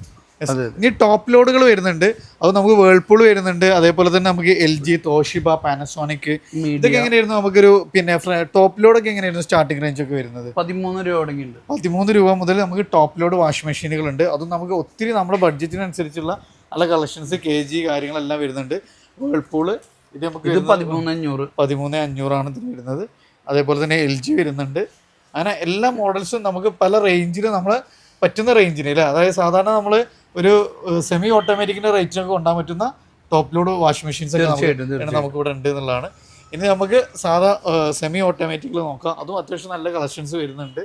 ഇനി ടോപ്പ് ലോഡുകൾ വരുന്നുണ്ട്. അത് നമുക്ക് വേൾപൂൾ വരുന്നുണ്ട്. അതേപോലെ തന്നെ നമുക്ക് എൽ ജി തോഷിബ പാനസോണിക് ഇതൊക്കെ എങ്ങനെയായിരുന്നു നമുക്കൊരു പിന്നെ ടോപ്പ് ലോഡൊക്കെ എങ്ങനെയായിരുന്നു സ്റ്റാർട്ടിംഗ് റേഞ്ച് ഒക്കെ വരുന്നത്? പതിമൂന്ന് രൂപ തുടങ്ങിയിട്ടുണ്ട് പതിമൂന്ന് രൂപ മുതൽ നമുക്ക് ടോപ്പ് ലോഡ് വാഷിംഗ് മെഷീനുകൾ ഉണ്ട്. അതും നമുക്ക് ഒത്തിരി നമ്മുടെ ബഡ്ജറ്റിനനുസരിച്ചുള്ള നല്ല കളക്ഷൻസ് കെ ജി കാര്യങ്ങളെല്ലാം വരുന്നുണ്ട്. വേൾപൂൾ ഇത് നമുക്ക് ഇത് പതിമൂന്ന് അഞ്ഞൂറ് പതിമൂന്ന് അഞ്ഞൂറാണ് ഇതിന് വരുന്നത്. അതേപോലെ തന്നെ എൽ ജി വരുന്നുണ്ട്. അങ്ങനെ എല്ലാ മോഡൽസും നമുക്ക് പല റേഞ്ചിൽ നമ്മൾ പറ്റുന്ന റേഞ്ചിന് അല്ലേ? അതായത് സാധാരണ നമ്മൾ ഒരു സെമി ഓട്ടോമാറ്റിക്കിന്റെ റേറ്റിനൊക്കെ കൊണ്ടാൻ പറ്റുന്ന ടോപ്പ് ലോഡ് വാഷിംഗ് മെഷീൻസ് ഒക്കെ നമുക്ക് ഇവിടെ ഉണ്ട് എന്നുള്ളതാണ്. ഇനി നമുക്ക് സാധാ സെമി ഓട്ടോമാറ്റിക്കിൽ നോക്കാം. അതും അത്യാവശ്യം നല്ല കളക്ഷൻസ് വരുന്നുണ്ട്.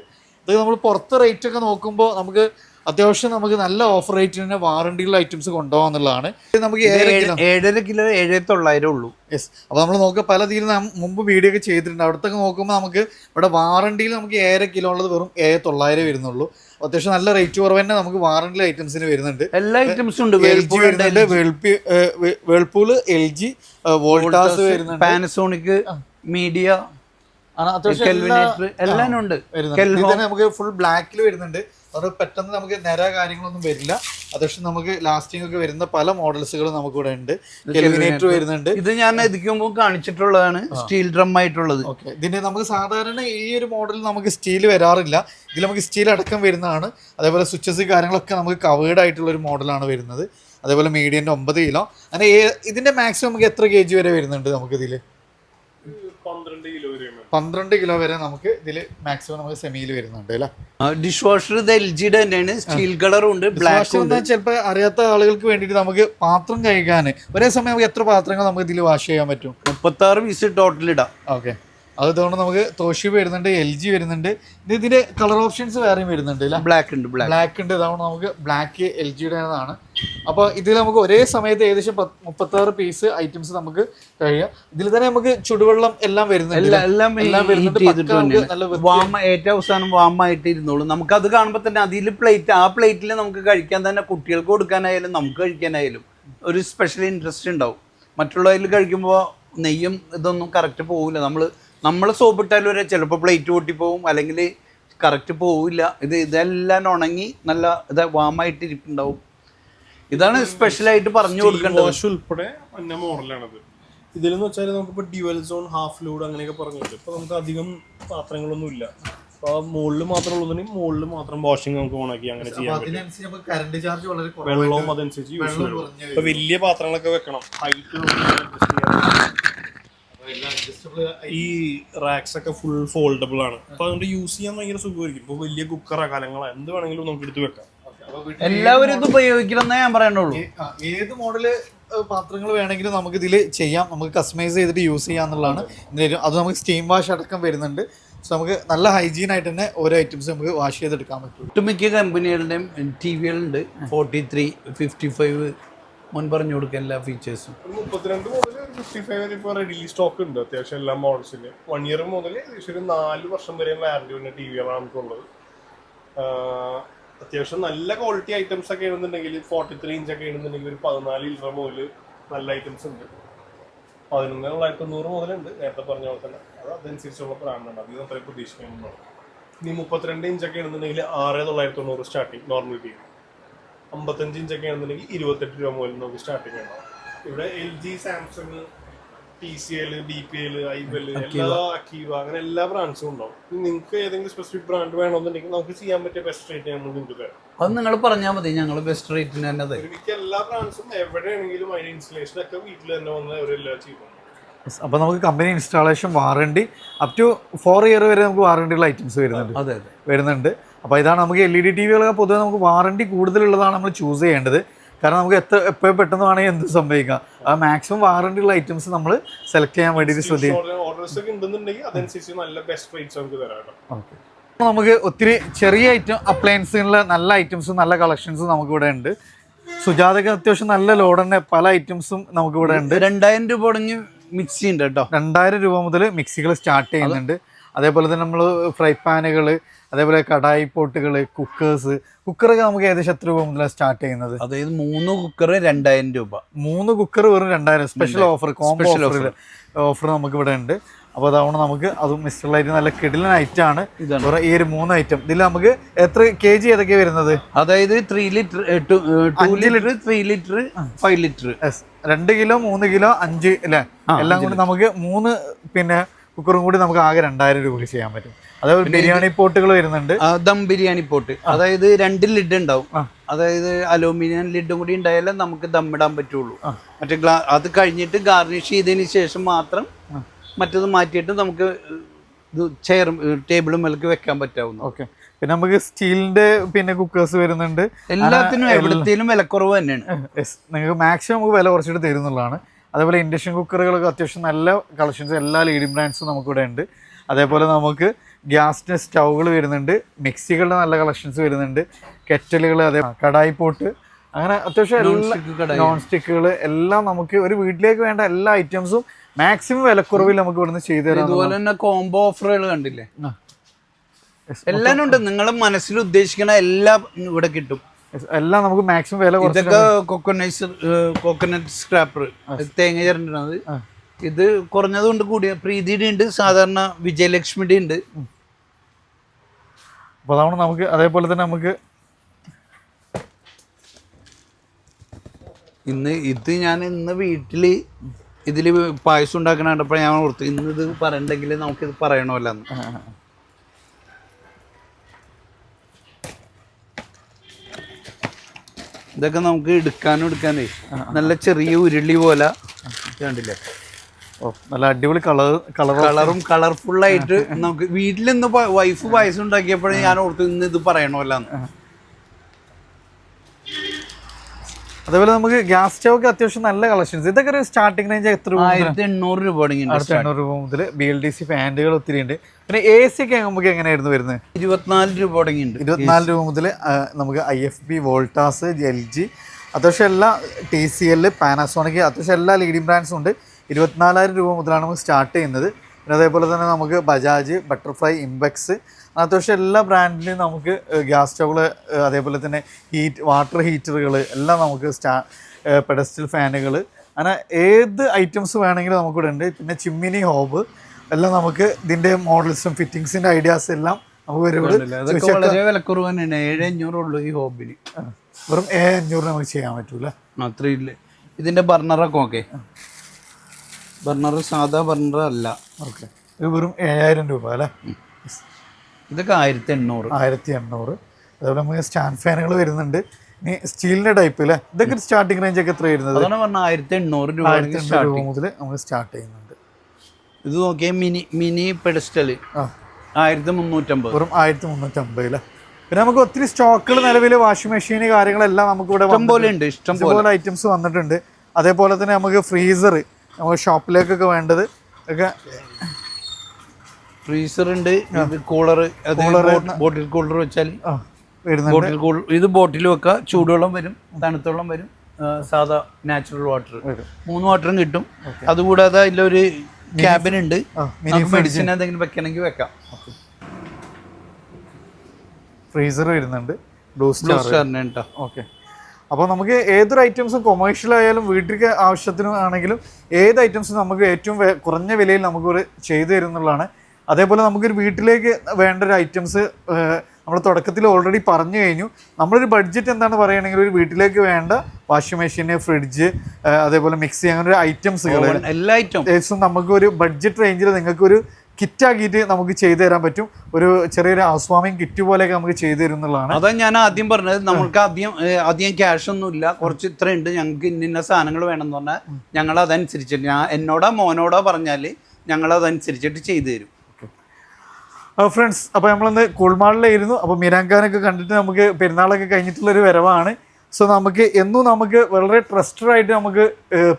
ഇത് നമ്മൾ പുറത്ത് റേറ്റ് ഒക്കെ നോക്കുമ്പോൾ നമുക്ക് അത്യാവശ്യം നമുക്ക് നല്ല ഓഫർ റേറ്റിന് തന്നെ വാറണ്ടിയുള്ള ഐറ്റംസ് കൊണ്ടുപോകാന്നുള്ളതാണ്. നമുക്ക് ഏഴര കിലോ ഏഴ് തൊള്ളായിരം ഉള്ളൂ. യെസ് അപ്പോൾ നമ്മൾ നോക്കുക പല തീരും നാം മുമ്പ് വീഡിയോ ഒക്കെ ചെയ്തിട്ടുണ്ട്. അവിടത്തൊക്കെ നോക്കുമ്പോൾ നമുക്ക് ഇവിടെ വാറണ്ടിയിൽ നമുക്ക് ഏഴര കിലോ ഉള്ളത് വെറും ഏഴ് തൊള്ളായിരം വരുന്നുള്ളൂ. അത്യാവശ്യം നല്ല റേറ്റ് കുറവ് തന്നെ നമുക്ക് വാറണ്ടി ഐറ്റംസിന് വരുന്നുണ്ട്. എല്ലാ ഐറ്റംസും ഉണ്ട്. എൽ ജി വരുന്നുണ്ട്. വേൾപി വേൾപൂൾ എൽ ജി വോൾട്ടാസ് വരുന്നുണ്ട്. പാനസോണിക് മീഡിയ ആണ് അത്യാവശ്യം എല്ലാ- ഉണ്ട്. നമുക്ക് ഫുൾ ബ്ലാക്കിൽ വരുന്നുണ്ട്. അത് പെട്ടെന്ന് നമുക്ക് നിര കാര്യങ്ങളൊന്നും വരില്ല. പക്ഷെ നമുക്ക് ലാസ്റ്റിംഗ് ഒക്കെ വരുന്ന പല മോഡൽസുകളും നമുക്ക് ഇവിടെ ഉണ്ട് എലിമിനേറ്റർ വരുന്നുണ്ട്. ഇത് ഞാൻ ഇതിക്കുമ്പോൾ കാണിച്ചിട്ടുള്ളതാണ് സ്റ്റീൽ ഡ്രം ആയിട്ടുള്ളത്. ഓക്കെ ഇതിന് നമുക്ക് സാധാരണ ഈ ഒരു മോഡൽ നമുക്ക് സ്റ്റീൽ വരാറില്ല. ഇതിൽ നമുക്ക് സ്റ്റീൽ അടക്കം വരുന്നതാണ്. അതേപോലെ സ്വിച്ചസ് കാര്യങ്ങളൊക്കെ നമുക്ക് കവേർഡ് ആയിട്ടുള്ള ഒരു മോഡലാണ് വരുന്നത്. അതേപോലെ മീഡിയന്റെ ഒമ്പത് കിലോ അങ്ങനെ ഇതിന്റെ ഇതിന്റെ മാക്സിമം നമുക്ക് എത്ര കെ ജി വരെ വരുന്നുണ്ട് നമുക്ക് ഇതിൽ പന്ത്രണ്ട് കിലോ വരെയാണ് പന്ത്രണ്ട് കിലോ വരെ നമുക്ക് ഇതിൽ മാക്സിമം നമുക്ക് സെമിയിൽ വരുന്നുണ്ട് അല്ലേ? ഡിഷ് വാഷർ ഇത് എൽ ജിയുടെ തന്നെയാണ്. സ്റ്റീൽ കളറും ഉണ്ട് ബ്ലാക്ക് ഉണ്ട്. ചിലപ്പോൾ അറിയാത്ത ആളുകൾക്ക് വേണ്ടിയിട്ട് നമുക്ക് പാത്രം കഴിക്കാൻ ഒരേ സമയം നമുക്ക് എത്ര പാത്രങ്ങൾ നമുക്ക് ഇതിൽ വാഷ് ചെയ്യാൻ പറ്റും? മുപ്പത്തി ആറ് പീസ് ടോട്ടൽ ഇടാം. ഓക്കെ അതുകൊണ്ട് നമുക്ക് തോഷിബ് വരുന്നുണ്ട് എൽ ജി വരുന്നുണ്ട്. ഇത് ഇതിന്റെ കളർ ഓപ്ഷൻസ് വേറെയും വരുന്നുണ്ട് ബ്ലാക്ക് ഉണ്ട് ബ്ലാക്ക് ഉണ്ട്. ഇതാവുമ്പോൾ നമുക്ക് ബ്ലാക്ക് എൽ ജിയുടെ ആണ് അപ്പോൾ ഇതിൽ നമുക്ക് ഒരേ സമയത്ത് ഏകദേശം പത്ത് മുപ്പത്താറ് പീസ് ഐറ്റംസ് നമുക്ക് കഴിയാം. ഇതിൽ തന്നെ നമുക്ക് ചുടുവെള്ളം എല്ലാം വരുന്നുണ്ട്. എല്ലാം എല്ലാം വരുന്നുണ്ട്. വാമ ഏറ്റവും അവസാനം വാമായിട്ട് ഇരുന്നോളൂ. നമുക്ക് അത് കാണുമ്പോൾ തന്നെ അതിൽ പ്ലേറ്റ് ആ പ്ലേറ്റിൽ നമുക്ക് കഴിക്കാൻ തന്നെ കുട്ടികൾക്ക് കൊടുക്കാനായാലും നമുക്ക് കഴിക്കാനായാലും ഒരു സ്പെഷ്യൽ ഇൻട്രസ്റ്റ് ഉണ്ടാവും. മറ്റുള്ളവരിൽ കഴിക്കുമ്പോൾ നെയ്യും ഇതൊന്നും കറക്റ്റ് പോകില്ല നമ്മൾ നമ്മൾ സോപ്പിട്ടാലും വരെ ചിലപ്പോൾ പ്ലേറ്റ് പൊട്ടിപ്പോവും. അല്ലെങ്കിൽ കറക്റ്റ് പോവില്ല. ഇത് ഇതെല്ലാം ഉണങ്ങി നല്ല ഇത് വാമായിട്ട് ഇരിപ്പുണ്ടാവും. ഇതാണ് സ്പെഷ്യലായിട്ട് പറഞ്ഞു കൊടുക്കേണ്ടത്. വാഷ് ഉൾപ്പെടെ മഞ്ഞ മോഡലാണത്. ഇതിലെന്ന് വെച്ചാൽ നമുക്കിപ്പോൾ ഡ്യുവൽ സോൺ ഹാഫ് ലോഡ് അങ്ങനെയൊക്കെ പറഞ്ഞിട്ട് ഇപ്പൊ നമുക്ക് അധികം പാത്രങ്ങളൊന്നും ഇല്ല. അപ്പോൾ മുകളിൽ മാത്രം ഉള്ളതുണ്ടെങ്കിൽ മുകളിൽ മാത്രം വാഷിംഗ് നമുക്ക് ഓണാക്കി അങ്ങനെ ചെയ്യാൻ പറ്റും. അതിനനുസരിച്ച് നമുക്ക് കറണ്ട് ചാർജ് വളരെ വെള്ളവും അതനുസരിച്ച് യൂസ് ചെയ്യും. വലിയ പാത്രങ്ങളൊക്കെ വെക്കണം. ഹൈറ്റ് ഈ റാക്സ് ഒക്കെ ഫുൾ ഫോൾഡബിൾ ആണ്. അപ്പൊ അതുകൊണ്ട് യൂസ് ചെയ്യാൻ ഭയങ്കര സുഖമായിരിക്കും. ഇപ്പൊ വലിയ കുക്കറാ കലങ്ങളോ എന്ത് വേണമെങ്കിലും നമുക്ക് എടുത്ത് വെക്കാം. എല്ലാവരും ഇത് ഉപയോഗിക്കണമെന്നേ ഞാൻ പറയണുള്ളൂ ഏത് മോഡൽ പാത്രങ്ങൾ വേണമെങ്കിലും നമുക്ക് ഇതിൽ ചെയ്യാം. നമുക്ക് കസ്റ്റമൈസ് ചെയ്തിട്ട് യൂസ് ചെയ്യാം എന്നുള്ളതാണ്. അത് നമുക്ക് സ്റ്റീം വാഷ് അടക്കം വരുന്നുണ്ട്. സോ നമുക്ക് നല്ല ഹൈജീൻ ആയിട്ട് തന്നെ ഓരോ ഐറ്റംസ് നമുക്ക് വാഷ് ചെയ്തെടുക്കാൻ പറ്റും. ഒട്ടുമിക്ക കമ്പനികളുടെയും ടി വികളുണ്ട് ഫോർട്ടി ത്രീ ഫിഫ്റ്റി ഫൈവ് മുൻ പറഞ്ഞു കൊടുക്കുക എല്ലാ ഫീച്ചേഴ്സും മുപ്പത്തിരണ്ട് മുതൽ ഫിഫ്റ്റി ഫൈവ് വരെ ഇപ്പോൾ റെഡി സ്റ്റോക്ക് ഉണ്ട്. അത്യാവശ്യം എല്ലാ മോഡൽസിന് വൺ ഇയർ മുതൽ ഏകദേശം ഒരു നാല് വർഷം വരെ വാറണ്ടി വരുന്ന ടി വികളാണ് നമുക്കുള്ളത്. അത്യാവശ്യം നല്ല ക്വാളിറ്റി ഐറ്റംസ് ഒക്കെ ആണെന്നുണ്ടെങ്കിൽ ഫോർട്ടി ത്രീ ഇഞ്ച് ഒക്കെ ആണെന്നുണ്ടെങ്കിൽ ഒരു പതിനാല് ലിറ്റർ മുതൽ നല്ല ഐറ്റംസ് ഉണ്ട്. പതിനൊന്ന് തൊള്ളായിരത്തി തൊണ്ണൂറ് മുതലുണ്ട് നേരത്തെ പറഞ്ഞ പോലെ തന്നെ. അത് അതനുസരിച്ചുള്ള ബ്രാൻഡാണ് അധികം അത്രയും പ്രതീക്ഷിക്കാനുണ്ടാവും ഇനി മുപ്പത്തിരണ്ട് ഇഞ്ചൊക്കെ ആണെന്നുണ്ടെങ്കിൽ ആറ് തൊള്ളായിരത്തി തൊണ്ണൂറ് സ്റ്റാർട്ടിങ് നോർമൽ ടി വി അമ്പത്തഞ്ച് ഇഞ്ചൊക്കെ ആണെന്നുണ്ടെങ്കിൽ ഇരുപത്തെട്ട് രൂപ മുതൽ നമുക്ക് സ്റ്റാർട്ടിങ് ഉണ്ടാവും ഇവിടെ L G Samsung T C L B P L I L എല്ലാ അക്കീവ അങ്ങനെ എല്ലാ ബ്രാൻഡ്സും ഉണ്ടാവും. നിങ്ങൾക്ക് ഏതെങ്കിലും സ്പെസിഫിക് ബ്രാൻഡ് വേണമെന്നുണ്ടെങ്കിൽ നമുക്ക് ചെയ്യാൻ പറ്റിയ ബെസ്റ്റ് റേറ്റ് നമ്മൾ നിങ്ങൾക്ക് തരാം അത് നിങ്ങൾ പറഞ്ഞാൽ മതി ഞങ്ങൾ ബെസ്റ്റ് റേറ്റിന് തന്നെ തരും. എനിക്ക് എല്ലാ ബ്രാൻഡ്സും എവിടെയാണെങ്കിലും അതിന്റെ ഇൻസ്റ്റലേഷൻ ഒക്കെ വീട്ടിൽ തന്നെ വന്ന് അവരെല്ലാം ചെയ്യും. അപ്പോൾ നമുക്ക് company installation warranty up to four year വരെ നമുക്ക് വാറണ്ടിയുള്ള ഐറ്റംസ് വരുന്നുണ്ട്. അതെ അതെ. വരുന്നുണ്ട്. അപ്പോൾ ഇതാണ് നമുക്ക് എൽ ഇ ഡി ടി വികളൊക്കെ പൊതുവെ നമുക്ക് വാറണ്ടി കൂടുതലുള്ളതാണ് നമ്മൾ ചൂസ് ചെയ്യേണ്ടത്. കാരണം നമുക്ക് എത്ര എപ്പോഴും പെട്ടെന്ന് വേണമെങ്കിൽ എന്ത് സംഭവിക്കാം. ആ മാക്സിമം വാറണ്ടി ഉള്ള ഐറ്റംസ് നമ്മൾ സെലക്ട് ചെയ്യാൻ വേണ്ടിയിട്ട് ശ്രദ്ധിക്കും നമുക്ക് ഒത്തിരി ചെറിയ ഐറ്റം അപ്ലയൻസുകളിലെ നല്ല ഐറ്റംസും നല്ല കളക്ഷൻസും നമുക്ക് ഇവിടെ ഉണ്ട്. സുജാതക്ക് അത്യാവശ്യം നല്ല ലോഡ് തന്നെ പല ഐറ്റംസും നമുക്ക് ഇവിടെ ഉണ്ട്. രണ്ടായിരം രൂപ തുടങ്ങി മിക്സി ഉണ്ട് കേട്ടോ. രണ്ടായിരം രൂപ മുതൽ മിക്സികൾ സ്റ്റാർട്ട് ചെയ്യുന്നുണ്ട്. അതേപോലെ തന്നെ നമ്മൾ ഫ്രൈ പാനുകൾ അതേപോലെ കടായി പോട്ടുകൾ കുക്കേഴ്സ് കുക്കറൊക്കെ നമുക്ക് ഏകദേശം എത്ര രൂപ മുതലാണ് സ്റ്റാർട്ട് ചെയ്യുന്നത്? അതായത് മൂന്ന് കുക്കർ രണ്ടായിരം രൂപ. മൂന്ന് കുക്കർ വെറും രണ്ടായിരം. Special offer combo offer offer നമുക്ക് ഇവിടെ ഉണ്ട്. അപ്പോൾ അതാവണം നമുക്ക് അതും മിസ്റ്റർ ലൈറ്റ് നല്ല കിടിലൻ ഐറ്റം ആണ്. ഈ ഒരു മൂന്ന് ഐറ്റം ഇതിൽ നമുക്ക് എത്ര കെ ജി ഏതൊക്കെ വരുന്നത്? അതായത് three litre two litre three litre five litre. രണ്ട് കിലോ മൂന്ന് കിലോ അഞ്ച് അല്ലേ എല്ലാം കൂടി നമുക്ക് മൂന്ന് പിന്നെ കുക്കറും കൂടി നമുക്ക് ആകെ രണ്ടായിരം രൂപ ചെയ്യാൻ പറ്റും. അതായത് ബിരിയാണി പോട്ടുകൾ വരുന്നുണ്ട്. ദം ബിരിയാണി പോട്ട്. അതായത് രണ്ട് ലിഡ് ഉണ്ടാവും. അതായത് അലൂമിനിയം ലിഡും കൂടി ഉണ്ടായാലേ നമുക്ക് ദം ഇടാൻ പറ്റുള്ളൂ. മറ്റേ ഗ്ലാ അത് കഴിഞ്ഞിട്ട് ഗാർണിഷ് ചെയ്തതിന് ശേഷം മാത്രം മറ്റത് മാറ്റിയിട്ട് നമുക്ക് ഇത് ചെയർ ടേബിളും മേലേക്ക് വെക്കാൻ പറ്റാവുന്ന. ഓക്കെ. പിന്നെ നമുക്ക് സ്റ്റീലിന്റെ പിന്നെ കുക്കേഴ്സ് വരുന്നുണ്ട്. എല്ലാത്തിനും എവിടത്തേലും വിലക്കുറവ് തന്നെയാണ്. നിങ്ങൾക്ക് മാക്സിമം നമുക്ക് വില കുറച്ചിട്ട് തരുന്നുള്ളതാണ്. അതേപോലെ ഇൻഡക്ഷൻ കുക്കറുകളൊക്കെ അത്യാവശ്യം നല്ല കളക്ഷൻസ് എല്ലാ ലീഡിംഗ് ബ്രാൻഡ്സും നമുക്കിവിടെ ഉണ്ട്. അതേപോലെ നമുക്ക് ഗ്യാസിന്റെ സ്റ്റൗകൾ വരുന്നുണ്ട് മിക്സികളുടെ നല്ല കളക്ഷൻസ് വരുന്നുണ്ട് കെറ്റലുകൾ അതേ കടായി പോട്ട് അങ്ങനെ അത്യാവശ്യം എല്ലാ നോൺ സ്റ്റിക്കുകൾ എല്ലാം നമുക്ക് ഒരു വീട്ടിലേക്ക് വേണ്ട എല്ലാ ഐറ്റംസും മാക്സിമം വിലക്കുറവിൽ നമുക്ക് ഇവിടുന്ന് ചെയ്തു തരാം ഇതുപോലെ തന്നെ കോംബോ ഓഫറുകൾ കണ്ടില്ലേ? എല്ലാം ഉണ്ട്. നിങ്ങൾ മനസ്സിൽ ഉദ്ദേശിക്കുന്ന എല്ലാം ഇവിടെ കിട്ടും. എല്ലാം നമുക്ക് മാക്സിമം വില ഇതൊക്കെ കൊക്കോനൈസർ കോക്കനട്ട് സ്ക്രാപ്പർ തേങ്ങ ചേരേണ്ടത്. ഇത് കുറഞ്ഞതുകൊണ്ട് കൂടിയ പ്രീതിയുടെ ഉണ്ട് സാധാരണ വിജയലക്ഷ്മിയുടെ ഉണ്ട് അപ്പോൾ അതാണ് നമുക്ക് അതേപോലെ തന്നെ നമുക്ക് ഇന്ന് ഇത് ഞാൻ ഇന്ന് വീട്ടിൽ ഇതിൽ പായസം ഉണ്ടാക്കണ കണ്ടപ്പോൾ ഞാൻ ഓർത്തു ഇന്ന് ഇത് പറയണ്ടെങ്കിൽ നമുക്കിത് പറയണമല്ലോ ഇതൊക്കെ നമുക്ക് എടുക്കാനും എടുക്കാനേ നല്ല ചെറിയ ഉരുളി പോലെ. കണ്ടില്ലേ? ഓ നല്ല അടിപൊളി കളർ കളർ കളറും കളർഫുള്ളായിട്ട് നമുക്ക് വീട്ടിൽ ഇന്ന് വൈഫ് പായസം ഉണ്ടാക്കിയപ്പോഴേ ഞാൻ ഓർത്ത് ഇന്ന് ഇത് പറയണമല്ലോ എന്ന്. അതേപോലെ നമുക്ക് ഗ്യാസ് സ്റ്റൗക്ക് അത്യാവശ്യം നല്ല കളക്ഷൻസ്. ഇതൊക്കെ ഒരു സ്റ്റാർട്ടിംഗ് റേഞ്ച് എത്ര? ആയിരത്തി എണ്ണൂറ് രൂപ അടുത്ത എണ്ണൂറ് രൂപ മുതൽ ബി എൽ ഡി സി ഫാനുകൾ ഒത്തിരി ഉണ്ട്. പിന്നെ എ സി ഒക്കെ നമുക്ക് എങ്ങനെയായിരുന്നു വരുന്നത്? ഇരുപത്തിനാല് രൂപ തുടങ്ങിയിട്ടുണ്ട് ഇരുപത്തിനാല് രൂപ മുതൽ നമുക്ക് I F B Voltas L G അത്യാവശ്യം എല്ലാ ടി സി എൽ പാനാസോണിക് അത്യാവശ്യം എല്ലാ ലീഡിംഗ് ബ്രാൻഡ്സും ഉണ്ട്. ഇരുപത്തിനാലായിരം രൂപ മുതലാണ് നമുക്ക് സ്റ്റാർട്ട് ചെയ്യുന്നത്. പിന്നെ അതേപോലെ തന്നെ നമുക്ക് ബജാജ് ബട്ടർഫ്ലൈ ഇംബെക്സ് അത്യാവശ്യം എല്ലാ ബ്രാൻഡിലും നമുക്ക് ഗ്യാസ് സ്റ്റൗകൾ അതേപോലെ തന്നെ ഹീറ്റ് വാട്ടർ ഹീറ്ററുകൾ എല്ലാം നമുക്ക് സ്റ്റാ പെഡസ്റ്റൽ ഫാനുകൾ അങ്ങനെ ഏത് ഐറ്റംസ് വേണമെങ്കിലും നമുക്കിവിടെ ഉണ്ട്. പിന്നെ ചിമ്മിനി ഹോബ് എല്ലാം നമുക്ക് ഇതിന്റെ മോഡൽസും ഫിറ്റിങ്സിന്റെ ഐഡിയാസ് എല്ലാം നമുക്ക് വരുമ്പോൾ വളരെ വിലക്കുറവ് തന്നെയാണ്. ഏഴ് അഞ്ഞൂറുള്ളൂ ഈ ഹോബിന് വെറും ഏഴ് അഞ്ഞൂറ് നമുക്ക് ചെയ്യാൻ പറ്റൂല. അത്രയില്ല ഇതിന്റെ ബർണറൊക്കെ ഓക്കെ ബർണർ സാധാ ബർണർ അല്ല. ഓക്കെ. ഇത് വെറും ഏഴായിരം രൂപ അല്ലേ? ഇതൊക്കെ ആയിരത്തി എണ്ണൂറ് ആയിരത്തി എണ്ണൂറ് അതുപോലെ നമുക്ക് സ്റ്റാൻഡ് ഫാനുകൾ വരുന്നുണ്ട്. ഇനി സ്റ്റീലിന്റെ ടൈപ്പ് അല്ലേ ഇതൊക്കെ സ്റ്റാർട്ടിംഗ് റേഞ്ച് ഒക്കെ എത്ര വരുന്നത്? പറഞ്ഞാൽ ആയിരത്തി എണ്ണൂറ് രൂപ ആയിരത്തി എണ്ണൂറ് രൂപ മുതൽ നമുക്ക് സ്റ്റാർട്ട് ചെയ്യുന്നുണ്ട്. ഇത് നോക്കിയാൽ മിനി മിനി പെഡസ്റ്റൽ ആ. ആയിരത്തി മുന്നൂറ്റമ്പത് വെറും ആയിരത്തി മുന്നൂറ്റമ്പത് അല്ലേ? പിന്നെ നമുക്ക് ഒത്തിരി സ്റ്റോക്കുകൾ നിലവിൽ വാഷിംഗ് മെഷീൻ കാര്യങ്ങളെല്ലാം നമുക്ക് ഇവിടെ പോലെ ഉണ്ട് ഇഷ്ടം പോലെ. ഐറ്റംസ് വന്നിട്ടുണ്ട്. അതേപോലെ തന്നെ നമുക്ക് ഫ്രീസർ നമുക്ക് ഷോപ്പിലേക്കൊക്കെ വേണ്ടത് ഒക്കെ ഫ്രീസർ ഉണ്ട് കൂളർ ബോട്ടിൽ കൂളർ വെച്ചാൽ ബോട്ടിൽ കൂൾ ഇത് ബോട്ടിൽ വെക്കുക ചൂടുവെള്ളം വരും തണുത്തുവെള്ളം വരും സാധാ നാച്ചുറൽ വാട്ടർ മൂന്ന് വാട്ടറും കിട്ടും. അതുകൂടാതെ അതിലൊരു ക്യാബിൻ ഉണ്ട്. മെഡിസിൻ എന്തെങ്കിലും വെക്കണമെങ്കിൽ വെക്കാം. ഫ്രീസർ വരുന്നുണ്ട്. ബ്ലൂ ബ്ലൂ സ്റ്റാർ സ്റ്റാറിന് കേട്ടോ ഓക്കെ. അപ്പോൾ നമുക്ക് ഏതൊരു ഐറ്റംസും കൊമേഴ്ഷ്യൽ ആയാലും വീട്ടിലേക്ക് ആവശ്യത്തിനും ആണെങ്കിലും ഏത് ഐറ്റംസും നമുക്ക് ഏറ്റവും കുറഞ്ഞ വിലയിൽ നമുക്ക് ഒരു ചെയ്തു തരും എന്നുള്ളതാണ് അതേപോലെ നമുക്കൊരു വീട്ടിലേക്ക് വേണ്ട ഒരു ഐറ്റംസ് നമ്മൾ തുടക്കത്തിൽ ഓൾറെഡി പറഞ്ഞു കഴിഞ്ഞു. നമ്മളൊരു ബഡ്ജറ്റ് എന്താണ് പറയുകയാണെങ്കിൽ ഒരു വീട്ടിലേക്ക് വേണ്ട വാഷിംഗ് മെഷീന് ഫ്രിഡ്ജ് അതേപോലെ മിക്സി അങ്ങനെ ഒരു ഐറ്റംസുകൾ എല്ലാ ഐറ്റംസും നമുക്ക് ഒരു ബഡ്ജറ്റ് റേഞ്ചിൽ നിങ്ങൾക്ക് ഒരു കിറ്റ് നമുക്ക് ചെയ്തു തരാൻ പറ്റും. ഒരു ചെറിയൊരു ഹൗസ് വാമിംഗ് കിറ്റ് പോലെയൊക്കെ നമുക്ക് ചെയ്തു തരും എന്നുള്ളതാണ്. അതാ ഞാൻ ആദ്യം പറഞ്ഞത്. നമുക്ക് ആദ്യം ആദ്യം ക്യാഷ് ഒന്നും ഇല്ല കുറച്ച് ഇത്ര ഉണ്ട് ഞങ്ങൾക്ക് ഇന്ന സാധനങ്ങൾ വേണമെന്ന് പറഞ്ഞാൽ ഞങ്ങൾ അതനുസരിച്ചിട്ട് ഞാൻ എന്നോടാ മോനോടാ പറഞ്ഞാൽ ഞങ്ങൾ അതനുസരിച്ചിട്ട് ചെയ്തു തരും. ഫ്രണ്ട്സ് അപ്പോൾ നമ്മളിന്ന് കുൾമാളിലായിരുന്നു. അപ്പോൾ മിരാങ്കാനൊക്കെ കണ്ടിട്ട് നമുക്ക് പെരുന്നാളൊക്കെ കഴിഞ്ഞിട്ടുള്ളൊരു വരവാണ്. സോ നമുക്ക് എന്നും നമുക്ക് വളരെ ട്രസ്റ്റഡായിട്ട് നമുക്ക്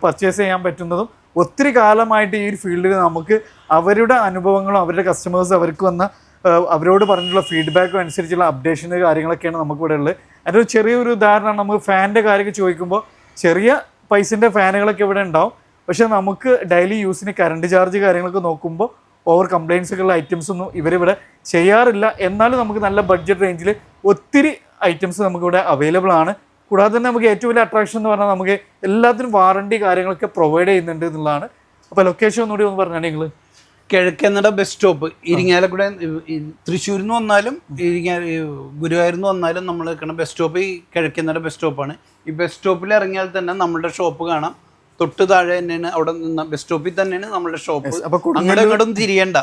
പർച്ചേസ് ചെയ്യാൻ പറ്റുന്നതും ഒത്തിരി കാലമായിട്ട് ഈ ഒരു ഫീൽഡിൽ നമുക്ക് അവരുടെ അനുഭവങ്ങളും അവരുടെ കസ്റ്റമേഴ്സ് അവർക്ക് വന്ന അവരോട് പറഞ്ഞിട്ടുള്ള ഫീഡ്ബാക്കും അനുസരിച്ചുള്ള അപ്ഡേഷന് കാര്യങ്ങളൊക്കെയാണ് നമുക്കിവിടെ ഉള്ളത്. അതിന്റെ ഒരു ചെറിയൊരു ഉദാഹരണമാണ് നമുക്ക് ഫാനിന്റെ കാര്യമൊക്കെ ചോദിക്കുമ്പോൾ ചെറിയ പൈസന്റെ ഫാനുകളൊക്കെ ഇവിടെ ഉണ്ടാവും. പക്ഷേ നമുക്ക് ഡെയിലി യൂസിന് കറണ്ട് ചാർജ് കാര്യങ്ങളൊക്കെ നോക്കുമ്പോൾ ഓവർ കംപ്ലയിൻസുകളുള്ള ഐറ്റംസ് ഒന്നും ഇവരിവിടെ ചെയ്യാറില്ല. എന്നാലും നമുക്ക് നല്ല ബഡ്ജറ്റ് റേഞ്ചിൽ ഒത്തിരി ഐറ്റംസ് നമുക്കിവിടെ അവൈലബിൾ ആണ്. കൂടാതെ തന്നെ നമുക്ക് ഏറ്റവും വലിയ അട്രാക്ഷൻ എന്ന് പറഞ്ഞാൽ നമുക്ക് എല്ലാത്തിനും വാറണ്ടി കാര്യങ്ങളൊക്കെ പ്രൊവൈഡ് ചെയ്യുന്നുണ്ട് എന്നുള്ളതാണ്. അപ്പോൾ ലൊക്കേഷൻ ഒന്നുകൂടി ഒന്ന് പറഞ്ഞാൽ നിങ്ങൾ കിഴക്കെന്നട ബസ് സ്റ്റോപ്പ് ഇരിങ്ങാലക്കുട തൃശ്ശൂരിൽ നിന്ന് വന്നാലും ഇരിങ്ങാ ഗുരുവായൂരിൽ നിന്ന് വന്നാലും നമ്മൾ നിൽക്കുന്ന ബസ് സ്റ്റോപ്പ് ഈ കിഴക്കെന്നട ബസ് സ്റ്റോപ്പാണ് ഈ ബസ് സ്റ്റോപ്പിൽ ഇറങ്ങിയാൽ തന്നെ നമ്മളുടെ ഷോപ്പ് കാണാം. തൊട്ട് താഴെ തന്നെയാണ് അവിടെ നിന്ന് ബസ് സ്റ്റോപ്പിൽ തന്നെയാണ് നമ്മുടെ ഷോപ്പ് അപ്പോൾ അങ്ങോട്ടും ഇങ്ങോട്ടും തിരിയണ്ട.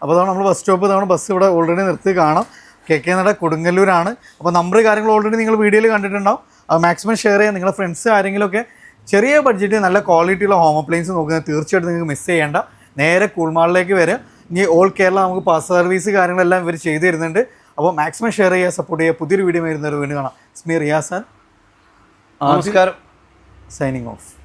അപ്പോൾ അതാണ് നമ്മൾ ബസ് സ്റ്റോപ്പ് നമ്മൾ ബസ് ഇവിടെ ഓൾറെഡി നിർത്തി കാണാം. കെ കെ നട കൊടുങ്ങല്ലൂരാണ്. അപ്പോൾ നമ്പർ കാര്യങ്ങൾ ഓൾറെഡി നിങ്ങൾ വീഡിയോയിൽ കണ്ടിട്ടുണ്ടാവും. അത് മാക്സിമം ഷെയർ ചെയ്യാൻ നിങ്ങളുടെ ഫ്രണ്ട്സ് ആരെങ്കിലുമൊക്കെ ചെറിയ ബഡ്ജറ്റിൽ നല്ല ക്വാളിറ്റിയുള്ള ഹോം അപ്ലയൻസ് നോക്കുന്നത് തീർച്ചയായിട്ടും നിങ്ങൾക്ക് മിസ് ചെയ്യേണ്ട. നേരെ കൂൾമാളിലേക്ക് വരിക. ഇനി ഓൾ കേരള നമുക്ക് പാസ് സർവീസ് കാര്യങ്ങളെല്ലാം ഇവർ ചെയ്തു തരുന്നുണ്ട്. അപ്പോൾ മാക്സിമം ഷെയർ ചെയ്യുക സപ്പോർട്ട് ചെയ്യുക. പുതിയൊരു വീഡിയോ വരുന്നവർ വീണ്ടും കാണാം. സ്മി റിയാസാൻ നമസ്കാരം. Signing off